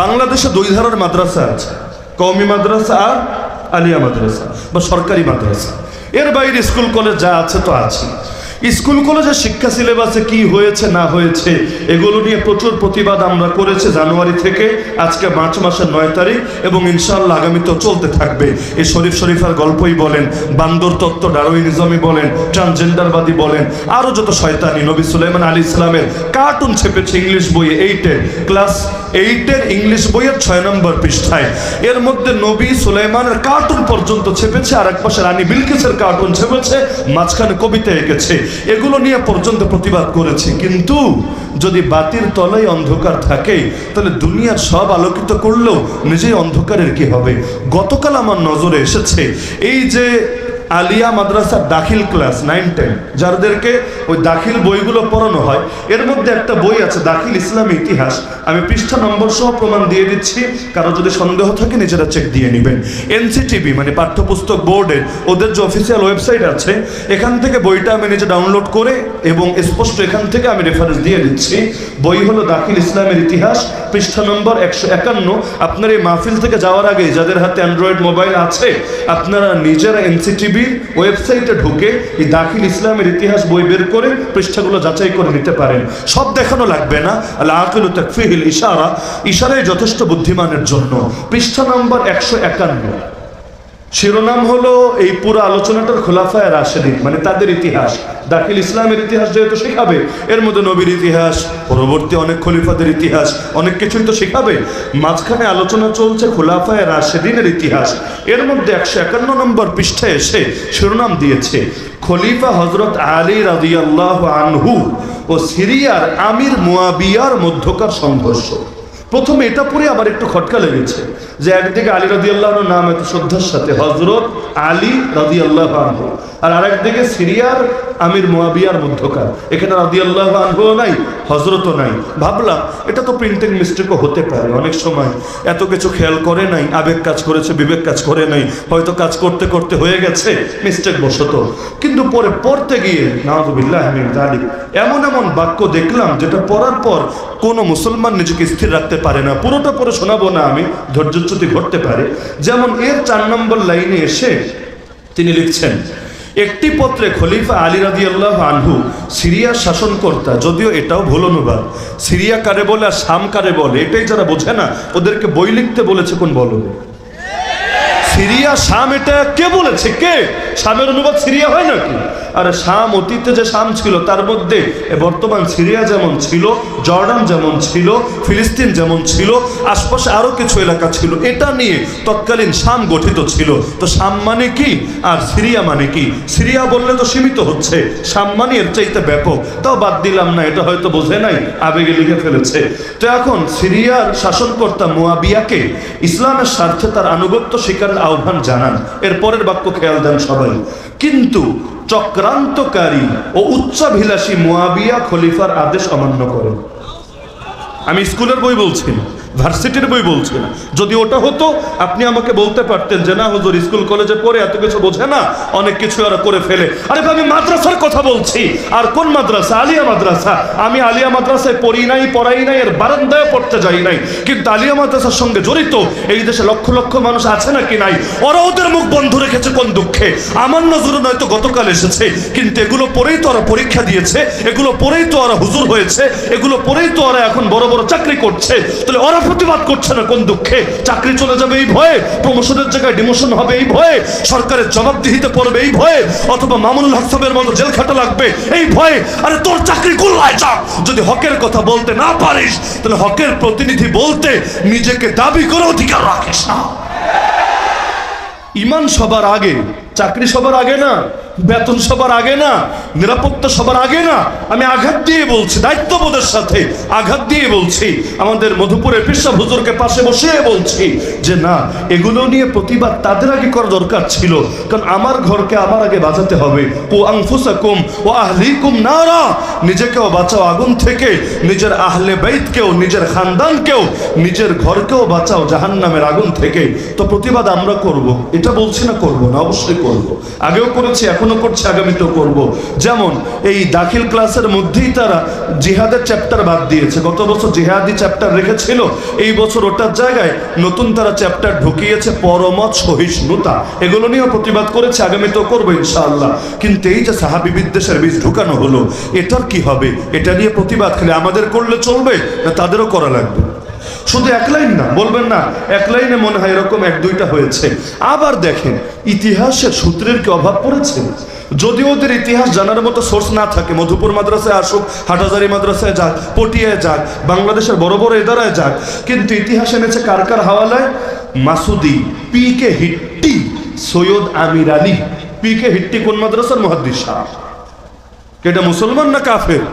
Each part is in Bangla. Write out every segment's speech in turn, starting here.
বাংলাদেশে দুই ধরনের মাদ্রাসা আছে। কওমি মাদ্রাসা আর আলিয়া মাদ্রাসা বা সরকারি মাদ্রাসা। এর বাইরে স্কুল, কলেজ যা আছে তো আছে। স্কুল কলেজের শিক্ষা সিলেবাসে কি হয়েছে, না হয়েছে, এগুলো নিয়ে প্রচুর প্রতিবাদ আমরা করেছি জানুয়ারি থেকে, আজকে মার্চ মাসের নয় তারিখ, এবং ইনশাআল্লাহ আগামীতেও চলতে থাকবে। এই শরীফ শরীফের গল্পই বলেন, বান্দর তত্ত্ব ডারোইনিজমই বলেন, ট্রান্সজেন্ডারবাদী বলেন আরও যত শয়তানি নবী সুলাইমান আলী ইসলামের কার্টুন ছেপেছে ইংলিশ বইয়ে এইটের ক্লাস এইটের ইংলিশ বইয়ের ছয় নম্বর পৃষ্ঠায়। এর মধ্যে নবী সুলাইমানের কার্টুন পর্যন্ত ছেপেছে আর এক পাশে রানী বিলকিসের কার্টুন ছেপেছে, মাঝখানে কবিতা এঁকেছে। এগুলো নিয়ে পর্যন্ত প্রতিবাদ করেছে। কিন্তু যদি বাতির তলায় অন্ধকার থাকে, তাহলে দুনিয়ার সব আলোকিত করলেও নিজেই অন্ধকারের কি হবে? গতকাল আমার নজরে এসেছে, এই যে আলিয়া মাদ্রাসার দাখিল ক্লাস নাইন টেন যাদেরকে ওই দাখিল বইগুলো পড়ানো হয়, এর মধ্যে একটা বই আছে, দাখিল ইসলামী ইতিহাস। আমি পৃষ্ঠা নম্বর সহ প্রমাণ দিয়ে দিচ্ছি, কারও যদি সন্দেহ থাকে নিজেরা চেক দিয়ে নেবেন। এনসিটিভি মানে পাঠ্যপুস্তক বোর্ডের, ওদের যে অফিসিয়াল ওয়েবসাইট আছে, এখান থেকে বইটা আমি নিজে ডাউনলোড করে এবং স্পষ্ট এখান থেকে আমি রেফারেন্স দিয়ে দিচ্ছি। বই হলো দাখিল ইসলামের ইতিহাস, পৃষ্ঠা নম্বর একশো একান্ন। আপনার এই মাহফিল থেকে যাওয়ার আগে যাদের হাতে অ্যান্ড্রয়েড মোবাইল আছে, আপনারা নিজেরা এনসিটিভির ওয়েবসাইটে ঢুকে এই দাখিল ইসলামের ইতিহাস বই বের করে পৃষ্ঠাগুলো যাচাই করে নিতে পারেন। সব দেখানো লাগবে না। আল্লাহ আকিল তাকফিহিল ইশারা। ইশারাই যথেষ্ট বুদ্ধিমানের জন্য। পৃষ্ঠা নম্বর একশো একান্ন। শিরোনাম হলো এই পুরো আলোচনাটার খোলাফায় রাশেদিন মানে তাদের ইতিহাস। দাখিল ইসলামের ইতিহাস যেহেতু শেখাবে, এর মধ্যে নবীর ইতিহাস, পরবর্তী অনেক খলিফাদের ইতিহাস, অনেক কিছুই তো শেখাবে। মাঝখানে আলোচনা চলছে খোলাফায় রাশেদিনের ইতিহাস। এর মধ্যে একশো একান্ন নম্বর পৃষ্ঠায় এসে শিরোনাম দিয়েছে, খলিফা হজরত আলী রাদিয়াল্লাহ আনহু ও সিরিয়ার আমির মুয়াবিয়ার মধ্যকার সংঘর্ষ। প্রথমে এটা পড়ে আবার একটু খটকা লেগেছে যে একদিকে আলী রাজি আল্লাহর নাম এত শ্রদ্ধার সাথে হজরত আলী রাজি আল্লাহ আনহু, আর আরেকদিকে সিরিয়ার আমির মোয়াবিয়ার মধ্যকার। এখানে রাজি আল্লাহ আনহুও নাই হজরতও নাই। ভাবলাম, এটা তো প্রিন্টিং মিস্টেকও হতে পারে অনেক সময়। এত কিছু খেয়াল করে নাই, আবেগ কাজ করেছে, বিবেক কাজ করে নাই, হয়তো কাজ করতে করতে হয়ে গেছে মিস্টেক বসত কিন্তু পরে পড়তে গিয়ে নাহদুবিল্লাহ জালিক এমন এমন বাক্য দেখলাম যেটা পড়ার পর কোনো মুসলমান নিজেকে স্থির রাখতে পারে না, পুরোটা পরে শোনাবো না আমি ধৈর্যচ্যুতি ঘটতে পারে। যেমন এর চার নম্বর লাইনে এসে তিনি লিখছেন, একটি পত্রে খলিফা আলী রাদি আল্লাহ আনহু সিরিয়ার শাসনকর্তা, যদিও এটাও ভুল অনুবাদ, সিরিয়া কারে বলে আর শাম কারে বলে, এটাই যারা বোঝে না, ওদেরকে বই লিখতে বলেছে কোন বলো সিরিয়া, শাম এটা কে বলেছে? কে? শামের অনুবাদ সিরিয়া হয় নাকি? আর শাম অতীতে যে শাম ছিল, তার মধ্যে বর্তমান সিরিয়া যেমন ছিল, জর্ডান যেমন ছিল, ফিলিস্তিন যেমন ছিল, আশপাশে আরও কিছু এলাকা ছিল, এটা নিয়ে তৎকালীন শাম গঠিত ছিল। তো শাম মানে কি? আর সিরিয়া মানে কি? সিরিয়া বললে তো সীমিত হচ্ছে, শাম মানে এর চাইতে ব্যাপক। তাও বাদ দিলাম না, এটা হয়তো বোঝে নাই, আবেগে লিখে ফেলেছে। তো এখন সিরিয়ার শাসনকর্তা মুয়াবিয়াকে ইসলামের স্বার্থে তার আনুগত্য স্বীকারের আহ্বান জানান। এর পরের বাক্য খেয়াল দেন সবাই। কিন্তু চক্রান্তকারী ও উচ্চাভিলাষী মোয়াবিয়া খলিফার আদেশ অমান্য করেন। আমি স্কুলের বই বলছি। ভার্সিটির বই বলছি না। যদি ওটা হতো, আপনি আমাকে বলতে পারতেন যে, না হুজুর, স্কুল, কলেজে পড়ে এত কিছু বোঝে না, অনেক কিছু ওরা করে ফেলে। আরে আমি মাদ্রাসার কথা বলছি। আর কোন মাদ্রাসা? আলিয়া মাদ্রাসা। আমি আলিয়া মাদ্রাসায় পড়ি নাই, পড়াই নাই, এর বারান্দায় পড়তে যাই নাই। কিন্তু আলিয়া মাদ্রাসার সঙ্গে জড়িত, এই দেশে লক্ষ লক্ষ মানুষ আছে নাকি নাই? ওরা ওদের মুখ বন্ধ রেখেছে কোন দুঃখে? আমার নজরে নয়তো গতকাল এসেছে, কিন্তু এগুলো পরেই তো ওরা পরীক্ষা দিয়েছে, এগুলো পরেই তো ওরা হুজুর হয়েছে, এগুলো পরেই তো ওরা এখন বড় বড় চাকরি করছে। তাহলে ওরা প্রতিবাদ করছে না কোন দুঃখে? চাকরি চলে যাবে এই ভয়ে প্রমোশনের জায়গায় ডিমোশন হবে এই ভয়ে, সরকারের জবাবদিহিতে পড়বে এই ভয়ে, অথবা মামুনুল হক সাহেবের মতো জেল খাটা লাগবে এই ভয়ে। আরে তোর চাকরি গোল্লায় চাপ যদি হকের কথা বলতে না পারিস, তাহলে হকের প্রতিনিধি বলতে নিজেকে দাবি করে অধিকার রাখিস না। ইমান সবার আগে, চাকরি সবার আগে না বেতন সবার আগে না, নিরাপত্তা সবার আগে না, আমি আঘাত দিয়ে বলছি, দায়িত্ববোধের সাথে আঘাত দিয়ে বলছি, আমাদের মধুপুরের পেশা হুজুরকে পাশে বসিয়ে বলছি যে না, এগুলো নিয়ে প্রতিবাদ তাদের আগে করা দরকার ছিল, কারণ আমার ঘরকে আমার আগে বাঁচাতে হবে। ও আংফুসাকুম ও আহলিকুম নারা, নিজেকেও বাঁচাও আগুন থেকে, নিজের আহলে বাইতকেও, নিজের খানদানকেও, নিজের ঘরকেও বাঁচাও জাহান্নামের আগুন থেকে। তো প্রতিবাদ আমরা করব, এটা বলছি না করব না, অবশ্যই করব। আগেও করেছি, এখন এখনও করছে আগামীতেও করব। যেমন, এই দাখিল ক্লাসের মধ্যেই তারা জিহাদের চ্যাপ্টার বাদ দিয়েছে। গত বছর জিহাদি চ্যাপ্টার রেখেছিল, এই বছর ওটার জায়গায় নতুন তারা চ্যাপ্টার ঢুকিয়েছে পরমত সহিষ্ণুতা। এগুলো নিয়েও প্রতিবাদ করেছে আগামীতেও করব ইনশাআল্লাহ। কিন্তু এই যে সাহাবি বিদ্বেষের বীজ ঢুকানো হলো, এটার কি হবে? এটা নিয়ে প্রতিবাদ খালি আমাদের করলে চলবে, না তাদেরও করা লাগবে? শুধু এক লাইন না, বলবেন না, এক লাইনে মনে হয় এরকম এক দুইটা হয়েছে। আবার দেখেন, ইতিহাসের সূত্রের কি অভাব পড়েছে? যদি ওদের ইতিহাস জানার মতো সোর্স না থাকে, মধুপুর মাদ্রাসায় আসুক, হাটাজারি মাদ্রাসায় যাক, পটিয়ায় যাক, বাংলাদেশের বড় বড় এদারায় যাক, কিন্তু ইতিহাস এনেছে কার কার হাওয়ালায়? Masudi P K Hitti Syed Ameer Ali. P K Hitti কোন মাদ্রাসার মহাদ্দিস সাহ এটা মুসলমান না কাফের?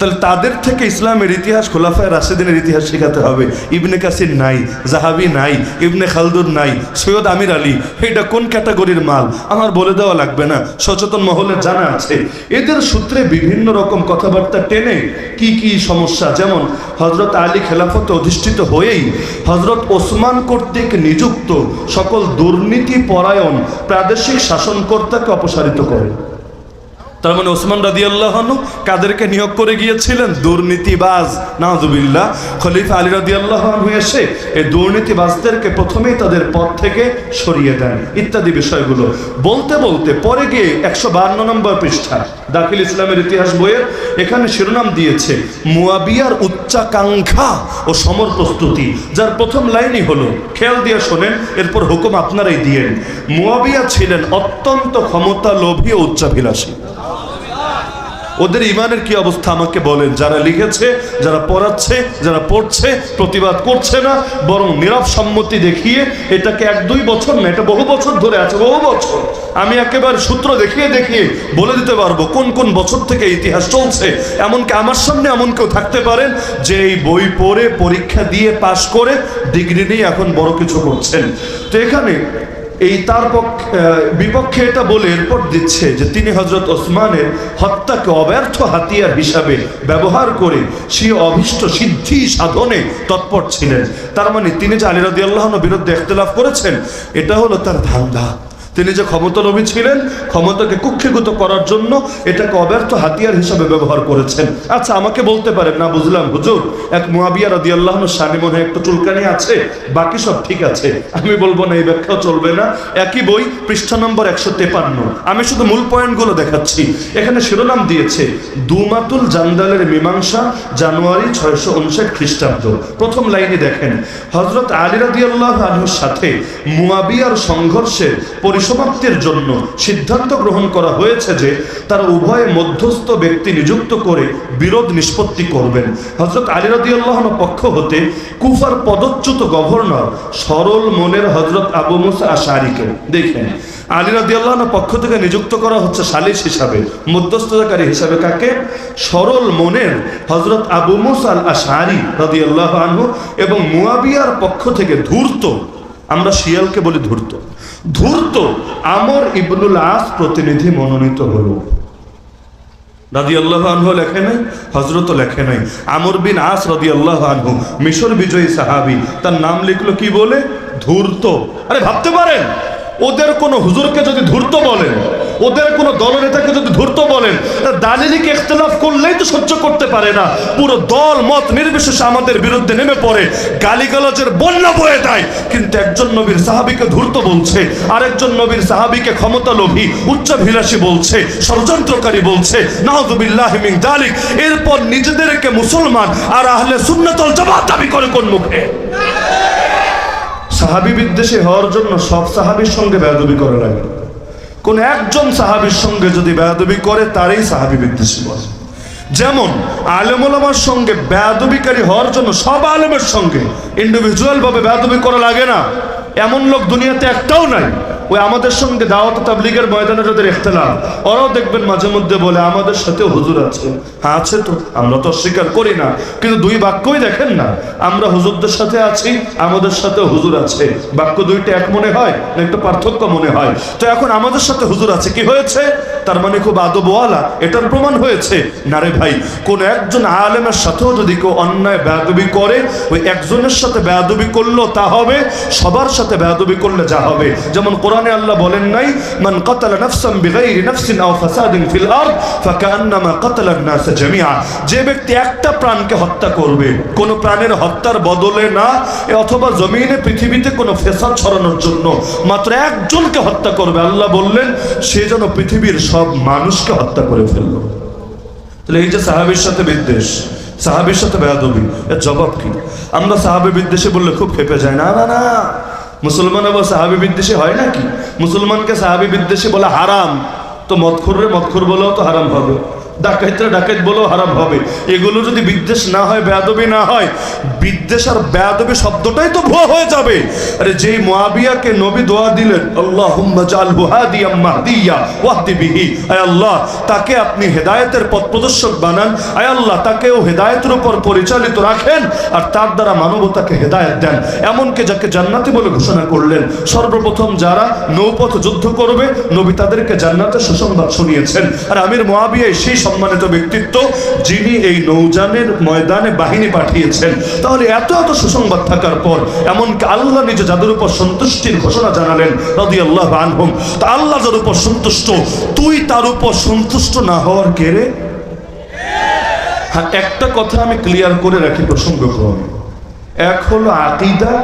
তাহলে তাদের থেকে ইসলামের ইতিহাস খোলাফায় রাশেদিনের ইতিহাস শেখাতে হবে। ইবনে কাসির নাই, জাহাবি নাই, ইবনে খালদুর নাই, সৈয়দ আমির আলী, এটা কোন ক্যাটাগরির মাল? আমার বলে দেওয়া লাগবে না, সচেতন মহলের জানা আছে। এদের সূত্রে বিভিন্ন রকম কথাবার্তা টেনে কি কি সমস্যা, যেমন হজরত আলী খেলাফতে অধিষ্ঠিত হয়েই হজরত ওসমান কর্তৃক নিযুক্ত সকল দুর্নীতি পরায়ণ প্রাদেশিক শাসনকর্তাকে অপসারিত করে। তার মানে ওসমান রাদি আল্লাহ কাদেরকে নিয়োগ করে গিয়েছিলেন? দুর্নীতিবাজ। নাজুবিল্লাহ খলিফা আলী রাদি আল্লাহ এসে এই দুর্নীতিবাজদেরকে প্রথমেই তাদের পদ থেকে সরিয়ে দেন। ইত্যাদি বিষয়গুলো। বলতে বলতে পরে গিয়ে একশো বান্ন নম্বর পৃষ্ঠা, দাখিল ইসলামের ইতিহাস বইয়ের, এখানে শিরোনাম দিয়েছে, মুয়াবিয়ার উচ্চাকাঙ্ক্ষা ও সমর প্রস্তুতি, যার প্রথম লাইনই হলো, খেয়াল দিয়ে শোনেন, এরপর হুকুম আপনারাই দিয়েন। মুয়াবিয়া ছিলেন অত্যন্ত ক্ষমতা লোভী ও উচ্চাভিলাষী। ওদের ইমানের কি অবস্থা আমাকে বলেন। যারা লিখেছে, যারা পড়াচ্ছে, যারা পড়ছে, প্রতিবাদ করছে না, বরং নীরব সম্মতি দেখিয়ে এটাকে এক দুই বছর না, এটা বহু বছর ধরে আছে, বহু বছর। আমি একেবারে সূত্র দেখিয়ে দেখিয়ে বলে দিতে পারব, কোন কোন বছর থেকে ইতিহাস চলছে। এমনকি আমার সামনে এমন কেউ থাকতে পারেন, যে এই বই পড়ে, পরীক্ষা দিয়ে পাশ করে, ডিগ্রি নিয়ে এখন বড় কিছু করছেন। তো এখানে এই তার পক্ষে বিপক্ষে এটা বলে এরপর দিচ্ছে যে তিনি হজরত ওসমানের হত্যাকে অব্যর্থ হাতিয়ার হিসাবে ব্যবহার করে সে অভিষ্ট সিদ্ধি সাধনে তৎপর ছিলেন। তার মানে তিনি যে আলী আল্লাহন বিরুদ্ধে এখতলাফ করেছেন, এটা হলো তার ধান্দা। তিনি যে ক্ষমতালোভী ছিলেন, ক্ষমতাকে কুক্ষিগত করার জন্য এটাকে অব্যর্থ হাতিয়ার হিসাবে ব্যবহার করেছেন। আচ্ছা আমাকে বলতে পারেন, না বুঝলাম, হুজুর, এক মুয়াবিয়া রাদি আল্লাহন সানি মনে একটু চুলকানি আছে, বাকি সব ঠিক আছে। আমি বলব না, এই ব্যাখ্যাও চলবে না। একই বই, পৃষ্ঠা নম্বর একশো তেপান্ন। আমি শুধু মূল পয়েন্টগুলো দেখাচ্ছি। এখানে শিরোনাম দিয়েছে, দুমাতুল জান্দালের মীমাংসা জানুয়ারি ছয়শো উনষাট খ্রিস্টাব্দ। প্রথম লাইনে দেখেন হজরত আলী রাদি আল্লাহ আলহুর সাথে মুয়াবিয়ার সংঘর্ষের পরিসমাপ্তির জন্য সিদ্ধান্ত গ্রহণ করা হয়েছে যে তারা উভয়ে মধ্যস্থ ব্যক্তি নিযুক্ত করে বিরোধ নিষ্পত্তি করবেন। হজরত আলী রাদিউল্লাহন পক্ষ হতে কুফার পদচ্যুত গভর্নর সরল মনের হজরত আবু মুসা আশারিকে দেখেন। আলী রাদিউল্লাহন পক্ষ থেকে নিযুক্ত করা হচ্ছে সালিশ হিসাবে। মধ্যস্থতাকারী হিসাবে কাকে? সরল মনের হজরত আবু মুসা আল আশারি রাদিউল্লাহ আনহু এবং মুয়াবিয়ার পক্ষ থেকে ধূর্ত আমরা শিয়ালকে বলি ধূর্ত। ধূর্ত আমর ইবনুল আস প্রতিনিধি মনোনীত হলো। রাজি আল্লাহ আনহু লেখে নাই হজরত লেখে নাই। আমর বিন আস রাজি আল্লাহ আনহু, মিশর বিজয়ী সাহাবি, তার নাম লিখলো কি বলে? ধূর্ত। আরে ভাবতে পারেন, ওদের কোনো হুজুরকে যদি ধূর্ত বলেন ওদের কোনো দলনেতাকে যদি ধূর্ত বলেন দালিলিকে ইখতলাফ করলেই তো সহ্য করতে পারে না। পুরো দল মত নির্বিশেষে আমাদের বিরুদ্ধে নেমে পড়ে, গালিগালাজের বন্যা বয়ে দেয়। কিন্তু একজন নবীর সাহাবিকে ধূর্ত বলছে, আরেকজন নবীর সাহাবিকে ক্ষমতা লোভী উচ্চাভিলাষী বলছে, ষড়যন্ত্রকারী বলছে নাহদুবিল্লাহ মিন দালিক। এরপর নিজেদেরকে মুসলমান আর আহলে সুন্নাতল জামাত দাবি করে কোন মুখে? সাহাবি বিদ্বেষী হওয়ার জন্য সব সাহাবির সঙ্গে বেয়াদবি করা লাগে। কোন একজন সাহাবির সঙ্গে যদি বেয়াদবি করে, তারই সাহাবি বিদ্বেষী বলে যেমন আলেমুলামার সঙ্গে বেয়াদবিকারী হওয়ার জন্য সব আলেমের সঙ্গে ইন্ডিভিজুয়াল ভাবে বেয়াদবি করা লাগে না। এমন লোক দুনিয়াতে একটাও নাই। ওই আমাদের সঙ্গে দাওয়াত তাবলিগের ময়দানে যাদের ইখতলাফ। ওরাও দেখবেন মাঝে মধ্যে বলে, আমাদের সাথে হুজুর আছে। হ্যাঁ আছে তো, আমরা তো অস্বীকার করি না। কিন্তু দুই বাক্যই দেখেন না। আমরা হুজুরদের সাথে আছি, আমাদের সাথে হুজুর আছে। বাক্য দুইটা এক মনে হয় না একটু পার্থক্য মনে হয়? তো এখন আমাদের সাথে হুজুর আছে, কি হয়েছে? তার মানে খুব আদবওয়ালা, এটার প্রমাণ হয়েছে। না রে ভাই, কোন একজন আলেমের সাথেও যদি কেউ অন্যায় বেয়াদবি করে, ওই একজনের সাথে বেয়াদবি করল তা হবে, সবার সাথে বেয়াদবি করলে যা হবে। যেমন কোরআন কোরআনে আল্লাহ বলেন নাই, মান কাতালা নাফসান বিগাইরি নাফসিন আও ফাসাদিন ফিল আরদ ফাকান্নামা কাতালা নাস জামিআ। যে ব্যক্তি একটা প্রাণকে হত্যা করবে, কোন প্রাণের হত্যার বদলে না অথবা জমিনে পৃথিবীতে কোনো ফেসাদ ছড়ানোর জন্য মাত্র একজনকে হত্যা করবে, আল্লাহ বললেন, সে যেন পৃথিবীর সব মানুষকে হত্যা করে ফেলল। তাহলে এই যে সাহাবির সাথে বিদ্বেষ, সাহাবির সাথে বেয়াদবি, এর জবাব কি? আমরা সাহাবি বিদ্বেষে বললে খুব খেপে যায়, না না না মুসলমান আবার সাহাবি বিদ্বেষী হয় নাকি? মুসলমানকে সাহাবি বিদ্বেষী বলে হারাম। তো মদখুররে মদখুর বলেও তো হারাম হবে। ডাকাইতরা ডাকাইত বলেও হারাম হবে। এগুলো যদি বিদ্বেষ না হয়, বেয়াদবি না হয়, বিদ্বেষ আর বেয়াদবি শব্দটাই তো ভুয়া হয়ে যাবে। আরে যেই মুয়াবিয়াকে নবী দোয়া দিলেন, আল্লাহুম্মা জালহু হাদিয়াম মাহদিয়া ওয়াহদি বিহি আয় আল্লাহ, তাকে আপনি হেদায়েতের পথ প্রদর্শক বানান। আয় আল্লাহ, তাকেও হেদায়েতের উপর পরিচালিত রাখেন আর তার দ্বারা মানবতাকে হেদায়েত দেন। এমনকি যাকে জান্নাতি বলে ঘোষণা করলেন, সর্বপ্রথম যারা নৌপথ যুদ্ধ করবে, নবী তাদেরকে জান্নাতের সুসংবাদ শুনিয়েছেন। আর আমির মুয়াবিয়া সেই সম্মানিত ব্যক্তিত্ব, যিনি এই নৌজানের ময়দানে বাহিনী পাঠিয়েছেন। তাহলে এত এত সুসংবাদ থাকার পর, এমনকি আল্লাহ নিজে যাদের উপর সন্তুষ্টির ঘোষণা জানালেন রদি আল্লাহ আনহুম, তা আল্লাহ যার উপর সন্তুষ্ট, তুই তার উপর সন্তুষ্ট না হওয়ার কেড়ে হ্যাঁ একটা কথা আমি ক্লিয়ার করে রাখি প্রসঙ্গক্রমে। এক হলো আকিদা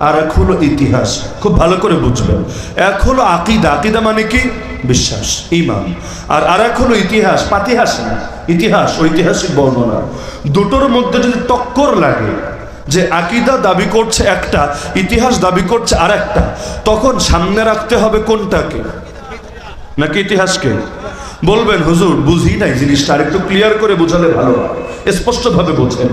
আর এক হলো ইতিহাস। খুব ভালো করে বুঝবেন। এক হলো আকিদা। আকিদা মানে কি? বিশ্বাস, ইমান। আর আর এক হলো ইতিহাস। পাতিহাস না। ইতিহাস, ঐতিহাসিক বর্ণনা। দুটোর মধ্যে যদি টক্কর লাগে যে আকিদা দাবি করছে একটা, ইতিহাস দাবি করছে আর একটা তখন সামনে রাখতে হবে কোনটাকে? নাকি ইতিহাসকে? বলবেন, হুজুর, বুঝি নাই জিনিসটা। আরেকটু ক্লিয়ার করে বোঝালে ভালো স্পষ্টভাবে বোঝেন।